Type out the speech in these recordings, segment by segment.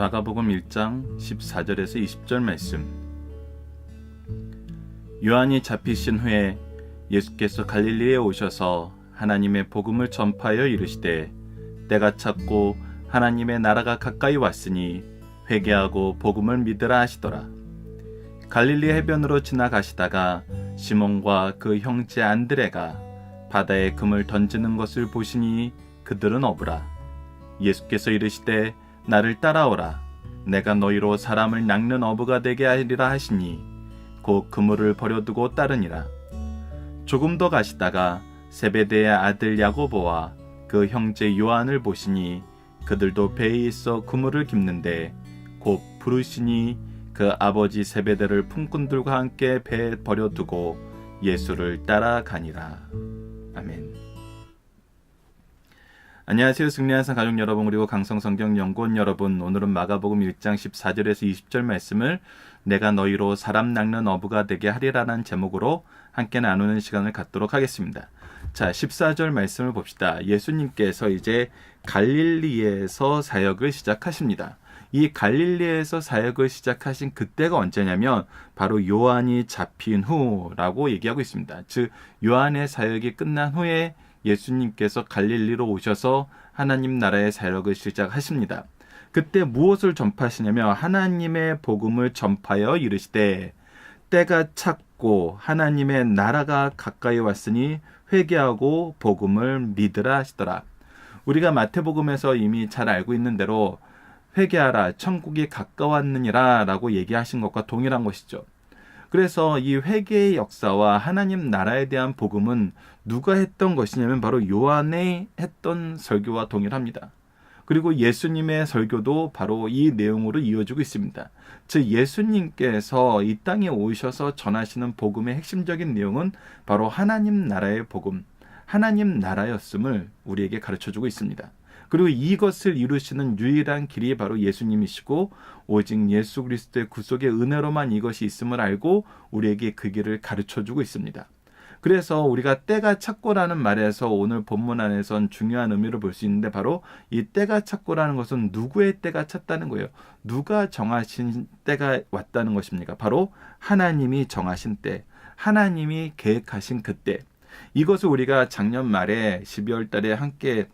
마가복음 1장 14절에서 20절 말씀. 요한이 잡히신 후에 예수께서 갈릴리에 오셔서 하나님의 복음을 전파하여 이르시되 때가 찼고 하나님의 나라가 가까이 왔으니 회개하고 복음을 믿으라 하시더라. 갈릴리 해변으로 지나가시다가 시몬과 그 형제 안드레가 바다에 금을 던지는 것을 보시니 그들은 어부라. 예수께서 이르시되 나를 따라오라. 내가 너희로 사람을 낚는 어부가 되게 하리라 하시니 곧 그물을 버려두고 따르니라. 조금 더 가시다가 세베대의 아들 야고보와 그 형제 요한을 보시니 그들도 배에 있어 그물을 깁는데 곧 부르시니 그 아버지 세베대를 품꾼들과 함께 배에 버려두고 예수를 따라가니라. 아멘. 안녕하세요. 승리한산 가족 여러분 그리고 강성성경 연구원 여러분. 오늘은 마가복음 1장 14절에서 20절 말씀을 내가 너희로 사람 낚는 어부가 되게 하리라는 제목으로 함께 나누는 시간을 갖도록 하겠습니다. 자, 14절 말씀을 봅시다. 예수님께서 이제 갈릴리에서 사역을 시작하십니다. 이 갈릴리에서 사역을 시작하신 그때가 언제냐면 바로 요한이 잡힌 후라고 얘기하고 있습니다. 즉 요한의 사역이 끝난 후에 예수님께서 갈릴리로 오셔서 하나님 나라의 사역을 시작하십니다. 그때 무엇을 전파하시냐면 하나님의 복음을 전파하여 이르시되 때가 찼고 하나님의 나라가 가까이 왔으니 회개하고 복음을 믿으라 하시더라. 우리가 마태복음에서 이미 잘 알고 있는 대로 회개하라 천국이 가까웠느니라 라고 얘기하신 것과 동일한 것이죠. 그래서 이 회개의 역사와 하나님 나라에 대한 복음은 누가 했던 것이냐면 바로 요한이 했던 설교와 동일합니다. 그리고 예수님의 설교도 바로 이 내용으로 이어지고 있습니다. 즉 예수님께서 이 땅에 오셔서 전하시는 복음의 핵심적인 내용은 바로 하나님 나라의 복음, 하나님 나라였음을 우리에게 가르쳐 주고 있습니다. 그리고 이것을 이루시는 유일한 길이 바로 예수님이시고 오직 예수 그리스도의 구속의 은혜로만 이것이 있음을 알고 우리에게 그 길을 가르쳐 주고 있습니다. 그래서 우리가 때가 찼고라는 말에서 오늘 본문 안에선 중요한 의미를 볼 수 있는데 바로 이 때가 찼고라는 것은 누구의 때가 찼다는 거예요. 누가 정하신 때가 왔다는 것입니까? 바로 하나님이 정하신 때, 하나님이 계획하신 그때. 이것을 우리가 작년 말에 12월 달에 함께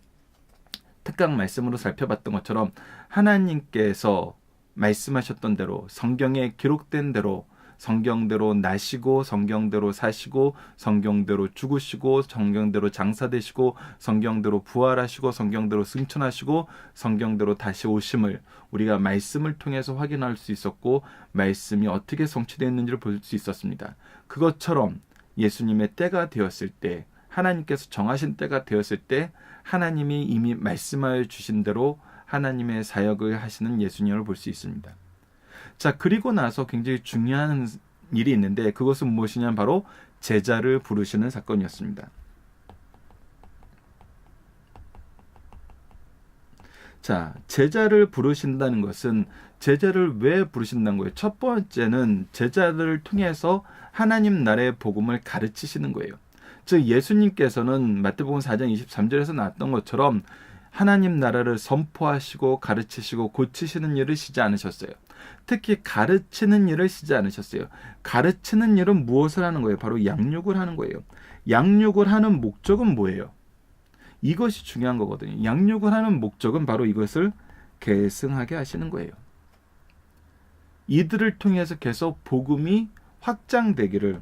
특강 말씀으로 살펴봤던 것처럼 하나님께서 말씀하셨던 대로 성경에 기록된 대로 성경대로 나시고 성경대로 사시고 성경대로 죽으시고 성경대로 장사되시고 성경대로 부활하시고 성경대로 승천하시고 성경대로 다시 오심을 우리가 말씀을 통해서 확인할 수 있었고 말씀이 어떻게 성취되었는지를 볼 수 있었습니다. 그것처럼 예수님의 때가 되었을 때 하나님께서 정하신 때가 되었을 때 하나님이 이미 말씀하여 주신 대로 하나님의 사역을 하시는 예수님을 볼 수 있습니다. 자, 그리고 나서 굉장히 중요한 일이 있는데 그것은 무엇이냐면 바로 제자를 부르시는 사건이었습니다. 자, 제자를 부르신다는 것은 제자를 왜 부르신다는 거예요? 첫 번째는 제자들을 통해서 하나님 나라의 복음을 가르치시는 거예요. 즉 예수님께서는 마태복음 4장 23절에서 나왔던 것처럼 하나님 나라를 선포하시고 가르치시고 고치시는 일을 시지 않으셨어요. 특히 가르치는 일을 시지 않으셨어요. 가르치는 일은 무엇을 하는 거예요? 바로 양육을 하는 거예요. 양육을 하는 목적은 뭐예요? 이것이 중요한 거거든요. 양육을 하는 목적은 바로 이것을 계승하게 하시는 거예요. 이들을 통해서 계속 복음이 확장되기를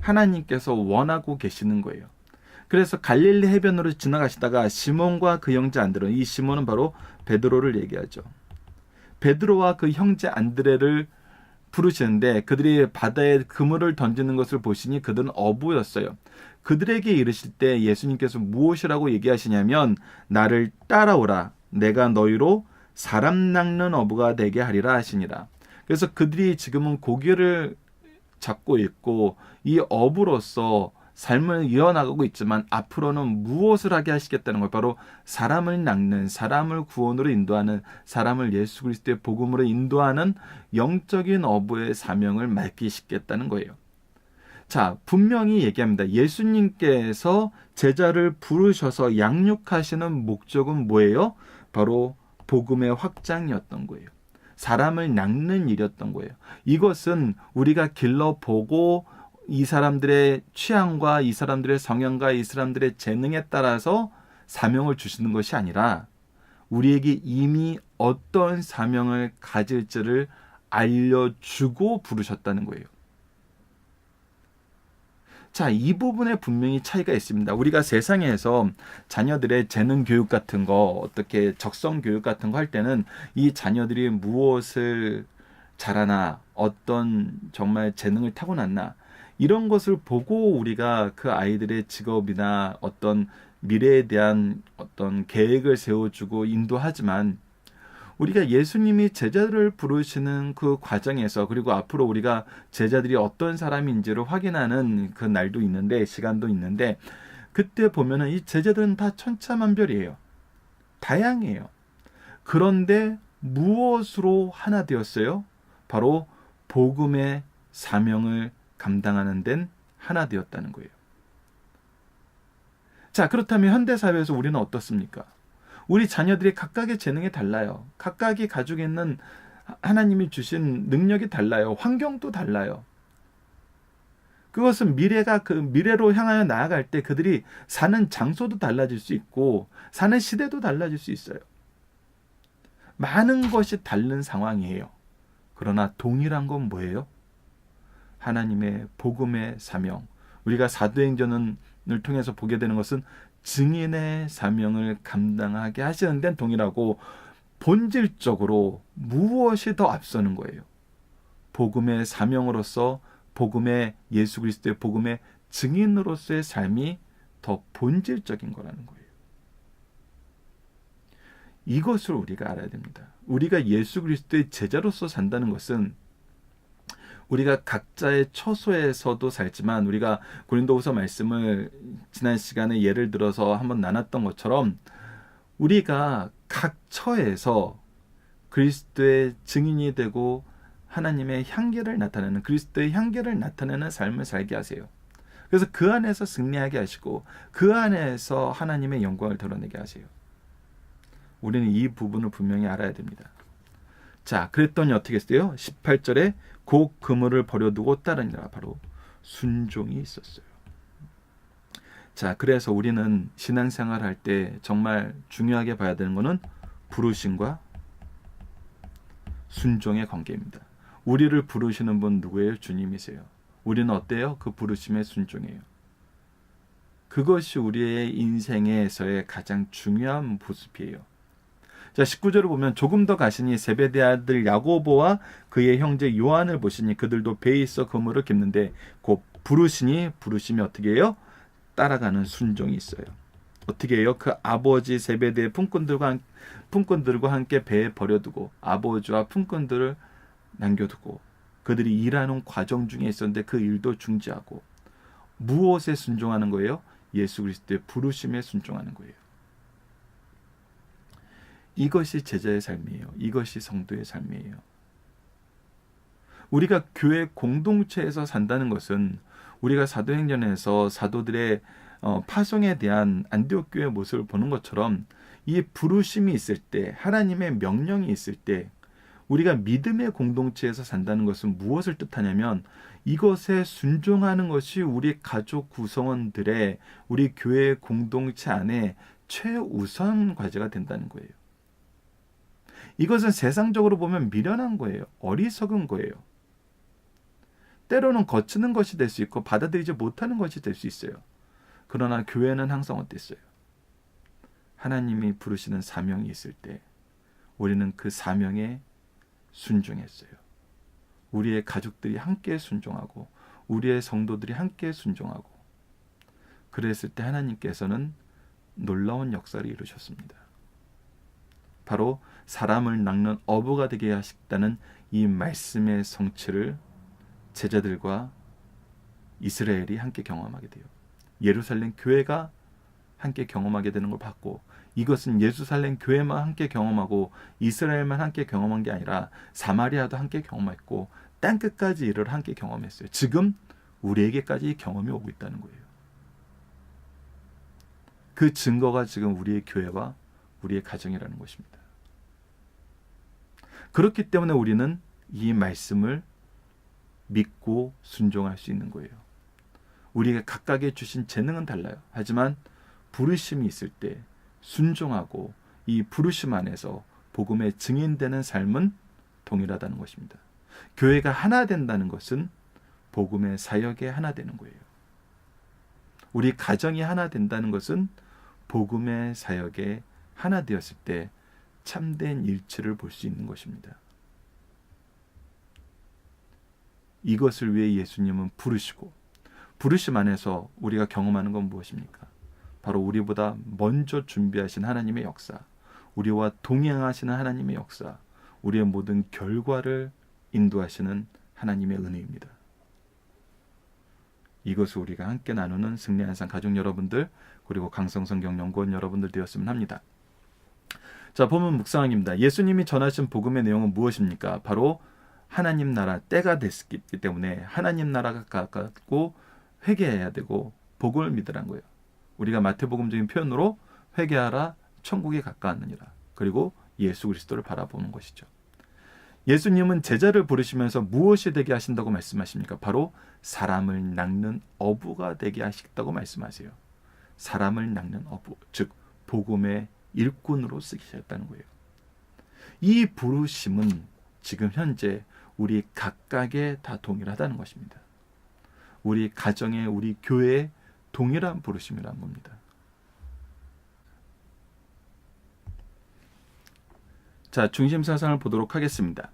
하나님께서 원하고 계시는 거예요. 그래서 갈릴리 해변으로 지나가시다가 시몬과 그 형제 안드레, 이 시몬은 바로 베드로를 얘기하죠. 베드로와 그 형제 안드레를 부르시는데 그들이 바다에 그물을 던지는 것을 보시니 그들은 어부였어요. 그들에게 이르실 때 예수님께서 무엇이라고 얘기하시냐면 나를 따라오라 내가 너희로 사람 낚는 어부가 되게 하리라 하시니라. 그래서 그들이 지금은 고기를 잡고 있고 이 어부로서 삶을 이어나가고 있지만 앞으로는 무엇을 하게 하시겠다는 걸 바로 사람을 낚는 사람을 구원으로 인도하는 사람을 예수 그리스도의 복음으로 인도하는 영적인 어부의 사명을 맡기시겠다는 거예요. 자, 분명히 얘기합니다. 예수님께서 제자를 부르셔서 양육하시는 목적은 뭐예요? 바로 복음의 확장이었던 거예요. 사람을 낚는 일이었던 거예요. 이것은 우리가 길러보고 이 사람들의 취향과 이 사람들의 성향과 이 사람들의 재능에 따라서 사명을 주시는 것이 아니라 우리에게 이미 어떤 사명을 가질지를 알려주고 부르셨다는 거예요. 자, 이 부분에 분명히 차이가 있습니다. 우리가 세상에서 자녀들의 재능 교육 같은 거, 어떻게 적성 교육 같은 거 할 때는 이 자녀들이 무엇을 잘하나, 어떤 정말 재능을 타고났나, 이런 것을 보고 우리가 그 아이들의 직업이나 어떤 미래에 대한 어떤 계획을 세워주고 인도하지만 우리가 예수님이 제자들을 부르시는 그 과정에서 그리고 앞으로 우리가 제자들이 어떤 사람인지를 확인하는 그 날도 있는데 시간도 있는데 그때 보면은 이 제자들은 다 천차만별이에요. 다양해요. 그런데 무엇으로 하나 되었어요? 바로 복음의 사명을 감당하는 데는 하나 되었다는 거예요. 자, 그렇다면 현대 사회에서 우리는 어떻습니까? 우리 자녀들이 각각의 재능이 달라요. 각각이 가지고 있는 하나님이 주신 능력이 달라요. 환경도 달라요. 그것은 미래가 그 미래로 향하여 나아갈 때 그들이 사는 장소도 달라질 수 있고 사는 시대도 달라질 수 있어요. 많은 것이 다른 상황이에요. 그러나 동일한 건 뭐예요? 하나님의 복음의 사명. 우리가 사도행전을 통해서 보게 되는 것은 증인의 사명을 감당하게 하시는 데는 동일하고 본질적으로 무엇이 더 앞서는 거예요. 복음의 사명으로서 복음의 예수 그리스도의 복음의 증인으로서의 삶이 더 본질적인 거라는 거예요. 이것을 우리가 알아야 됩니다. 우리가 예수 그리스도의 제자로서 산다는 것은 우리가 각자의 처소에서도 살지만 우리가 고린도후서 말씀을 지난 시간에 예를 들어서 한번 나눴던 것처럼 우리가 각 처에서 그리스도의 증인이 되고 하나님의 향기를 나타내는 그리스도의 향기를 나타내는 삶을 살게 하세요. 그래서 그 안에서 승리하게 하시고 그 안에서 하나님의 영광을 드러내게 하세요. 우리는 이 부분을 분명히 알아야 됩니다. 자, 그랬더니 어떻게 했어요? 18절에 곡 그물을 버려두고 따르니라 바로 순종이 있었어요. 자, 그래서 우리는 신앙생활 할 때 정말 중요하게 봐야 되는 것은 부르심과 순종의 관계입니다. 우리를 부르시는 분 누구예요? 주님이세요. 우리는 어때요? 그 부르심에 순종해요. 그것이 우리의 인생에서의 가장 중요한 모습이에요. 자, 19절을 보면 조금 더 가시니 세베대 아들 야고보와 그의 형제 요한을 보시니 그들도 배에 있어 그물을 깁는데 곧 부르시니 부르심이 어떻게 해요? 따라가는 순종이 있어요. 어떻게 해요? 그 아버지 세베대의 품꾼들과 품꾼들과 함께 배에 버려두고 아버지와 품꾼들을 남겨두고 그들이 일하는 과정 중에 있었는데 그 일도 중지하고 무엇에 순종하는 거예요? 예수 그리스도의 부르심에 순종하는 거예요. 이것이 제자의 삶이에요. 이것이 성도의 삶이에요. 우리가 교회 공동체에서 산다는 것은 우리가 사도행전에서 사도들의 어, 파송에 대한 안디옥 교회 모습을 보는 것처럼 이 부르심이 있을 때 하나님의 명령이 있을 때 우리가 믿음의 공동체에서 산다는 것은 무엇을 뜻하냐면 이것에 순종하는 것이 우리 가족 구성원들의 우리 교회 공동체 안에 최우선 과제가 된다는 거예요. 이것은 세상적으로 보면 미련한 거예요. 어리석은 거예요. 때로는 거치는 것이 될 수 있고 받아들이지 못하는 것이 될 수 있어요. 그러나 교회는 항상 어땠어요? 하나님이 부르시는 사명이 있을 때 우리는 그 사명에 순종했어요. 우리의 가족들이 함께 순종하고 우리의 성도들이 함께 순종하고 그랬을 때 하나님께서는 놀라운 역사를 이루셨습니다. 바로 사람을 낚는 어부가 되게 하셨다는 이 말씀의 성취를 제자들과 이스라엘이 함께 경험하게 돼요. 예루살렘 교회가 함께 경험하게 되는 걸 봤고 이것은 예루살렘 교회만 함께 경험하고 이스라엘만 함께 경험한 게 아니라 사마리아도 함께 경험했고 땅 끝까지 이를 함께 경험했어요. 지금 우리에게까지 경험이 오고 있다는 거예요. 그 증거가 지금 우리의 교회와 우리의 가정이라는 것입니다. 그렇기 때문에 우리는 이 말씀을 믿고 순종할 수 있는 거예요. 우리가 각각의 주신 재능은 달라요. 하지만 부르심이 있을 때 순종하고 이 부르심 안에서 복음의 증인되는 삶은 동일하다는 것입니다. 교회가 하나 된다는 것은 복음의 사역에 하나 되는 거예요. 우리 가정이 하나 된다는 것은 복음의 사역에 하나 되었을 때 참된 일치를 볼 수 있는 것입니다. 이것을 위해 예수님은 부르시고 부르심 안에서 우리가 경험하는 건 무엇입니까? 바로 우리보다 먼저 준비하신 하나님의 역사, 우리와 동행하시는 하나님의 역사, 우리의 모든 결과를 인도하시는 하나님의 은혜입니다. 이것을 우리가 함께 나누는 승리 한 상 가족 여러분들 그리고 강성성경 연구원 여러분들 되었으면 합니다. 자, 보면 묵상입니다. 예수님이 전하신 복음의 내용은 무엇입니까? 바로 하나님 나라 때가 됐기 때문에 하나님 나라가 가깝고 회개해야 되고 복음을 믿으란 거예요. 우리가 마태복음적인 표현으로 회개하라 천국에 가까웠느니라. 그리고 예수 그리스도를 바라보는 것이죠. 예수님은 제자를 부르시면서 무엇이 되게 하신다고 말씀하십니까? 바로 사람을 낚는 어부가 되게 하시다고 말씀하세요. 사람을 낚는 어부, 즉 복음의 일꾼으로 쓰시셨다는 거예요. 이 부르심은 지금 현재 우리 각각에 다 동일하다는 것입니다. 우리 가정에 우리 교회에 동일한 부르심이란 겁니다. 자, 중심 사상을 보도록 하겠습니다.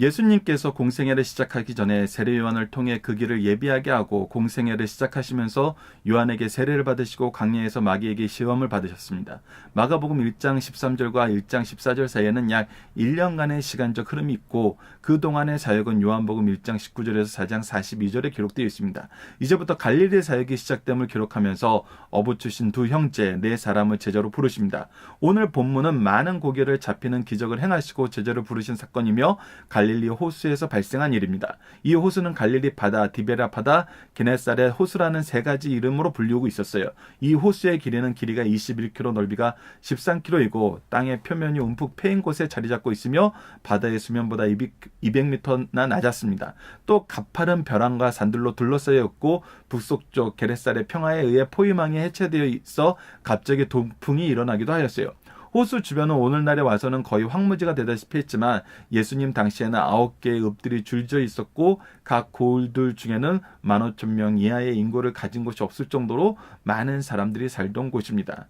예수님께서 공생애를 시작하기 전에 세례 요한을 통해 그 길을 예비하게 하고 공생애를 시작하시면서 요한에게 세례를 받으시고 강야에서 마귀에게 시험을 받으셨습니다. 마가복음 1장 13절과 1장 14절 사이에는 약 1년간의 시간적 흐름이 있고 그 동안의 사역은 요한복음 1장 19절에서 4장 42절에 기록되어 있습니다. 이제부터 갈릴리 사역이 시작됨을 기록하면서 어부 출신 두 형제 네 사람을 제자로 부르십니다. 오늘 본문은 많은 고개를 잡히는 기적을 행하시고 제자를 부르신 사건이며 갈 갈릴리 호수에서 발생한 일입니다. 이 호수는 갈릴리 바다, 디베라 바다, 게네살의 호수라는 세 가지 이름으로 불리우고 있었어요. 이 호수의 길이는 길이가 21km, 넓이가 13km이고 땅의 표면이 움푹 패인 곳에 자리 잡고 있으며 바다의 수면보다 200m나 낮았습니다. 또 가파른 벼랑과 산들로 둘러싸여 있고 북서쪽 게레살의 평화에 의해 포위망이 해체되어 있어 갑자기 동풍이 일어나기도 하였어요. 호수 주변은 오늘날에 와서는 거의 황무지가 되다시피 했지만 예수님 당시에는 아홉 개의 읍들이 줄져 있었고 각 고을들 중에는 만 오천 명 이하의 인구를 가진 곳이 없을 정도로 많은 사람들이 살던 곳입니다.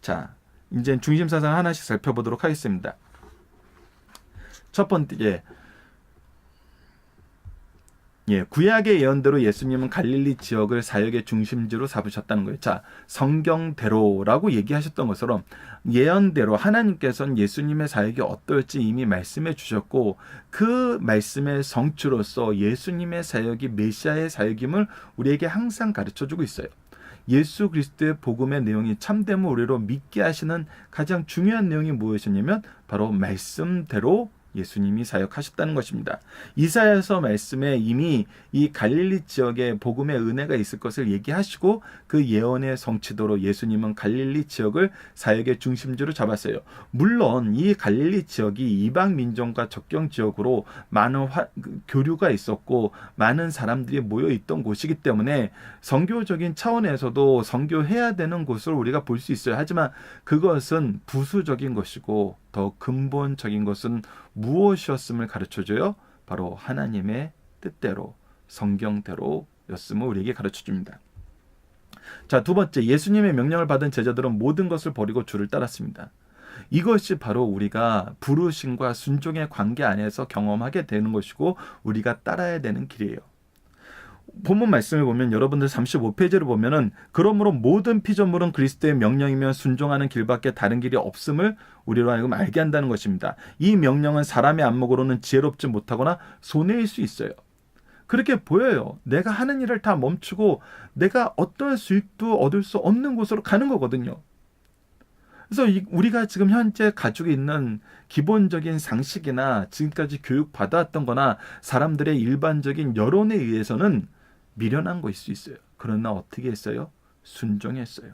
자, 이제 중심 사상 하나씩 살펴보도록 하겠습니다. 첫 번째, 예, 구약의 예언대로 예수님은 갈릴리 지역을 사역의 중심지로 삼으셨다는 거예요. 자, 성경대로라고 얘기하셨던 것처럼 예언대로 하나님께서는 예수님의 사역이 어떨지 이미 말씀해 주셨고 그 말씀의 성취로서 예수님의 사역이 메시아의 사역임을 우리에게 항상 가르쳐 주고 있어요. 예수 그리스도의 복음의 내용이 참됨을 우리로 믿게 하시는 가장 중요한 내용이 무엇이냐면 바로 말씀대로 예수님이 사역하셨다는 것입니다. 이사야서 말씀에 이미 이 갈릴리 지역에 복음의 은혜가 있을 것을 얘기하시고 그 예언의 성취도로 예수님은 갈릴리 지역을 사역의 중심지로 잡았어요. 물론 이 갈릴리 지역이 이방 민족과 접경 지역으로 많은 화, 그 교류가 있었고 많은 사람들이 모여 있던 곳이기 때문에 성교적인 차원에서도 성교해야 되는 곳을 우리가 볼 수 있어요. 하지만 그것은 부수적인 것이고 더 근본적인 것은 무엇이었음을 가르쳐줘요? 바로 하나님의 뜻대로 성경대로였음을 우리에게 가르쳐줍니다. 자, 두 번째, 예수님의 명령을 받은 제자들은 모든 것을 버리고 주를 따랐습니다. 이것이 바로 우리가 부르심과 순종의 관계 안에서 경험하게 되는 것이고 우리가 따라야 되는 길이에요. 본문 말씀을 보면 여러분들 35페이지를 보면은 그러므로 모든 피조물은 그리스도의 명령이며 순종하는 길밖에 다른 길이 없음을 우리로 하여금 알게 한다는 것입니다. 이 명령은 사람의 안목으로는 지혜롭지 못하거나 손해일 수 있어요. 그렇게 보여요. 내가 하는 일을 다 멈추고 내가 어떤 수익도 얻을 수 없는 곳으로 가는 거거든요. 그래서 우리가 지금 현재 가지고 있는 기본적인 상식이나 지금까지 교육 받아왔던 거나 사람들의 일반적인 여론에 의해서는 미련한 것일 수 있어요. 그러나 어떻게 했어요? 순종했어요.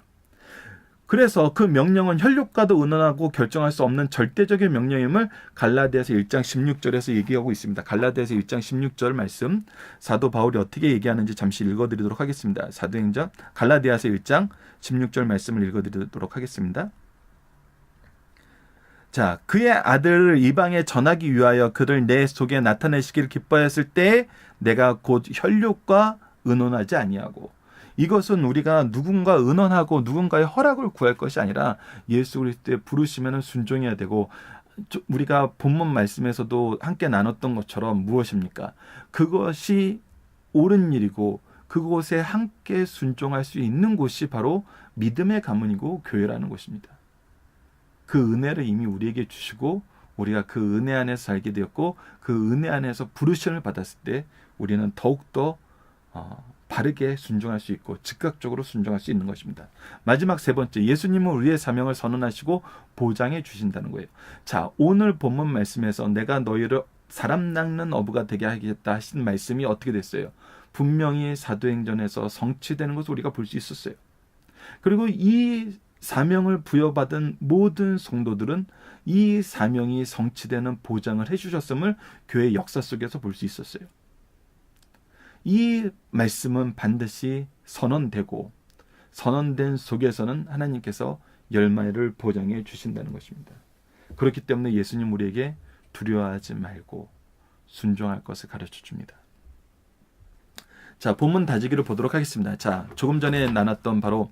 그래서 그 명령은 혈육과도 의논하고 결정할 수 없는 절대적인 명령임을 갈라디아서 1장 16절에서 얘기하고 있습니다. 갈라디아서 1장 16절 말씀 사도 바울이 어떻게 얘기하는지 잠시 읽어드리도록 하겠습니다. 사도행전 갈라디아서 1장 16절 말씀을 읽어드리도록 하겠습니다. 자, 그의 아들을 이방에 전하기 위하여 그를 내 속에 나타내시기를 기뻐했을 때 내가 곧 혈육과 의논하지 아니하고 이것은 우리가 누군가 의논하고 누군가의 허락을 구할 것이 아니라 예수 그리스도의 부르시면 순종해야 되고 우리가 본문 말씀에서도 함께 나눴던 것처럼 무엇입니까? 그것이 옳은 일이고 그곳에 함께 순종할 수 있는 곳이 바로 믿음의 가문이고 교회라는 것입니다. 그 은혜를 이미 우리에게 주시고 우리가 그 은혜 안에서 살게 되었고 그 은혜 안에서 부르심을 받았을 때 우리는 더욱더 어, 바르게 순종할 수 있고 즉각적으로 순종할 수 있는 것입니다. 마지막 세 번째, 예수님은 우리의 사명을 선언하시고 보장해 주신다는 거예요. 자, 오늘 본문 말씀에서 내가 너희를 사람 낚는 어부가 되게 하겠다 하신 말씀이 어떻게 됐어요? 분명히 사도행전에서 성취되는 것을 우리가 볼 수 있었어요. 그리고 이 사명을 부여받은 모든 성도들은 이 사명이 성취되는 보장을 해주셨음을 교회 역사 속에서 볼 수 있었어요. 이 말씀은 반드시 선언되고 선언된 속에서는 하나님께서 열매를 보장해 주신다는 것입니다. 그렇기 때문에 예수님 우리에게 두려워하지 말고 순종할 것을 가르쳐 줍니다. 자, 본문 다지기를 보도록 하겠습니다. 자, 조금 전에 나눴던 바로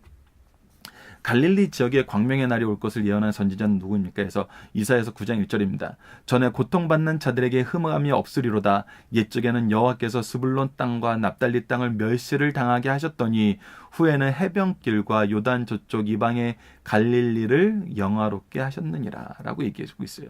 갈릴리 지역에 광명의 날이 올 것을 예언한 선지자는 누구입니까? 그래서 이사에서 9장 1절입니다. 전에 고통받는 자들에게 흠함이 없으리로다. 옛적에는 여호와께서 스불론 땅과 납달리 땅을 멸시를 당하게 하셨더니 후에는 해변길과 요단 저쪽 이방의 갈릴리를 영화롭게 하셨느니라라고 얘기해주고 있어요.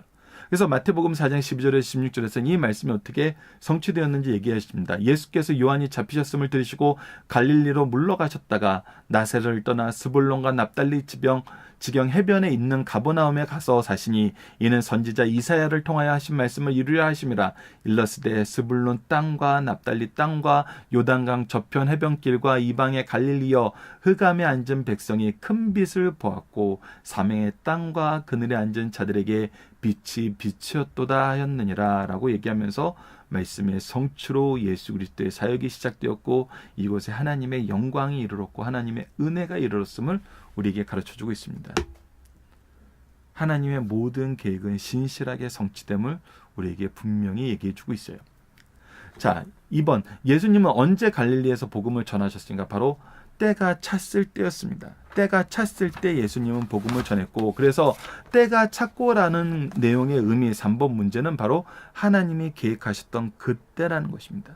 그래서 마태복음 4장 12절에서 16절에서 이 말씀이 어떻게 성취되었는지 얘기하십니다. 예수께서 요한이 잡히셨음을 들으시고 갈릴리로 물러가셨다가 나세를 떠나 스불론과 납달리 지병 지경 해변에 있는 가보나움에 가서 사시니 이는 선지자 이사야를 통하여 하신 말씀을 이루려 하심이라. 일러스되 스불론 땅과 납달리 땅과 요단강 저편 해변길과 이방의 갈릴리여 흑암에 앉은 백성이 큰 빛을 보았고 사명의 땅과 그늘에 앉은 자들에게 빛이 빛이었도다 하였느니라라고 얘기하면서 말씀의 성취로 예수 그리스도의 사역이 시작되었고 이곳에 하나님의 영광이 이르렀고 하나님의 은혜가 이르렀음을 우리에게 가르쳐 주고 있습니다. 하나님의 모든 계획은 신실하게 성취됨을 우리에게 분명히 얘기해 주고 있어요. 자, 2번. 예수님은 언제 갈릴리에서 복음을 전하셨습니까? 바로 때가 찼을 때였습니다. 때가 찼을 때 예수님은 복음을 전했고 그래서 때가 찼고라는 내용의 의미 3번 문제는 바로 하나님이 계획하셨던 그때라는 것입니다.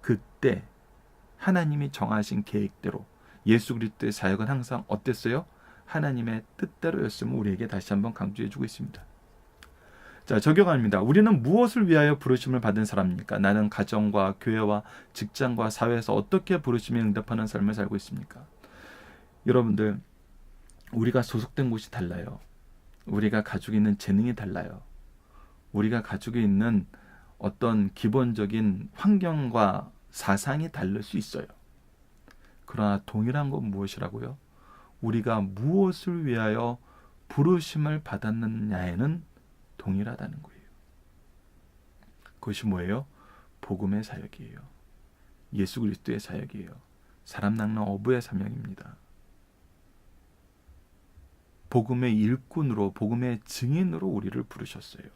그때 하나님이 정하신 계획대로 예수 그리스도의 사역은 항상 어땠어요? 하나님의 뜻대로였음을 우리에게 다시 한번 강조해 주고 있습니다. 자, 적용합니다. 우리는 무엇을 위하여 부르심을 받은 사람입니까? 나는 가정과 교회와 직장과 사회에서 어떻게 부르심에 응답하는 삶을 살고 있습니까? 여러분들, 우리가 소속된 곳이 달라요. 우리가 가지고 있는 재능이 달라요. 우리가 가지고 있는 어떤 기본적인 환경과 사상이 다를 수 있어요. 그러나 동일한 건 무엇이라고요? 우리가 무엇을 위하여 부르심을 받았느냐에는 동일하다는 거예요. 그것이 뭐예요? 복음의 사역이에요. 예수 그리스도의 사역이에요. 사람 낚는 어부의 사명입니다. 복음의 일꾼으로 복음의 증인으로 우리를 부르셨어요.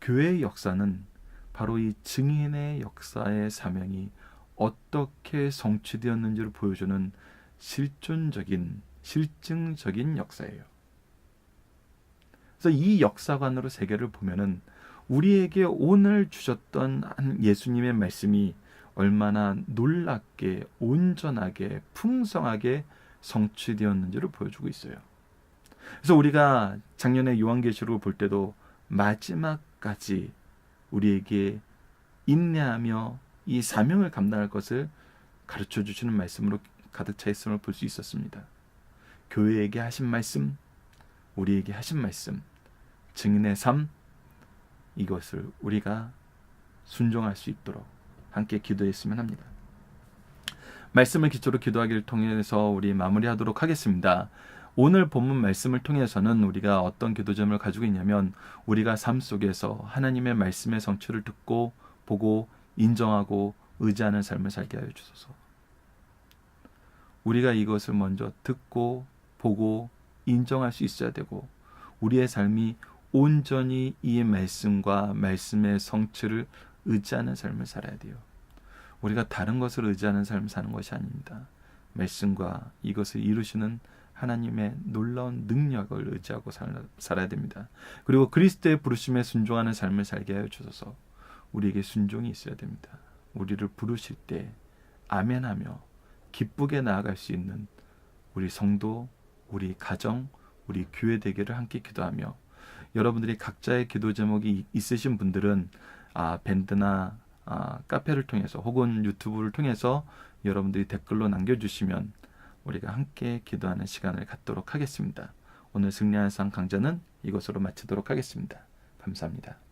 교회의 역사는 바로 이 증인의 역사의 사명이 어떻게 성취되었는지를 보여주는 실존적인 실증적인 역사예요. 그래서 이 역사관으로 세계를 보면은 우리에게 오늘 주셨던 한 예수님의 말씀이 얼마나 놀랍게 온전하게 풍성하게 성취되었는지를 보여주고 있어요. 그래서 우리가 작년에 요한계시록을 볼 때도 마지막까지 우리에게 인내하며 이 사명을 감당할 것을 가르쳐 주시는 말씀으로 가득 차 있음을 볼 수 있었습니다. 교회에게 하신 말씀, 우리에게 하신 말씀, 증인의 삶 이것을 우리가 순종할 수 있도록 함께 기도했으면 합니다. 말씀을 기초로 기도하기를 통해서 우리 마무리하도록 하겠습니다. 오늘 본문 말씀을 통해서는 우리가 어떤 기도점을 가지고 있냐면 우리가 삶 속에서 하나님의 말씀의 성취를 듣고 보고 인정하고 의지하는 삶을 살게 하여 주소서. 우리가 이것을 먼저 듣고 보고 인정할 수 있어야 되고 우리의 삶이 온전히 이 말씀과 말씀의 성취를 의지하는 삶을 살아야 돼요. 우리가 다른 것을 의지하는 삶을 사는 것이 아닙니다. 말씀과 이것을 이루시는 하나님의 놀라운 능력을 의지하고 살- 살아야 됩니다. 그리고 그리스도의 부르심에 순종하는 삶을 살게 하여 주소서. 우리에게 순종이 있어야 됩니다. 우리를 부르실 때 아멘하며 기쁘게 나아갈 수 있는 우리 성도, 우리 가정, 우리 교회 되기를 함께 기도하며 여러분들이 각자의 기도 제목이 있으신 분들은 아, 밴드나 아, 카페를 통해서 혹은 유튜브를 통해서 여러분들이 댓글로 남겨주시면 우리가 함께 기도하는 시간을 갖도록 하겠습니다. 오늘 승리하는 상 강좌는 이것으로 마치도록 하겠습니다. 감사합니다.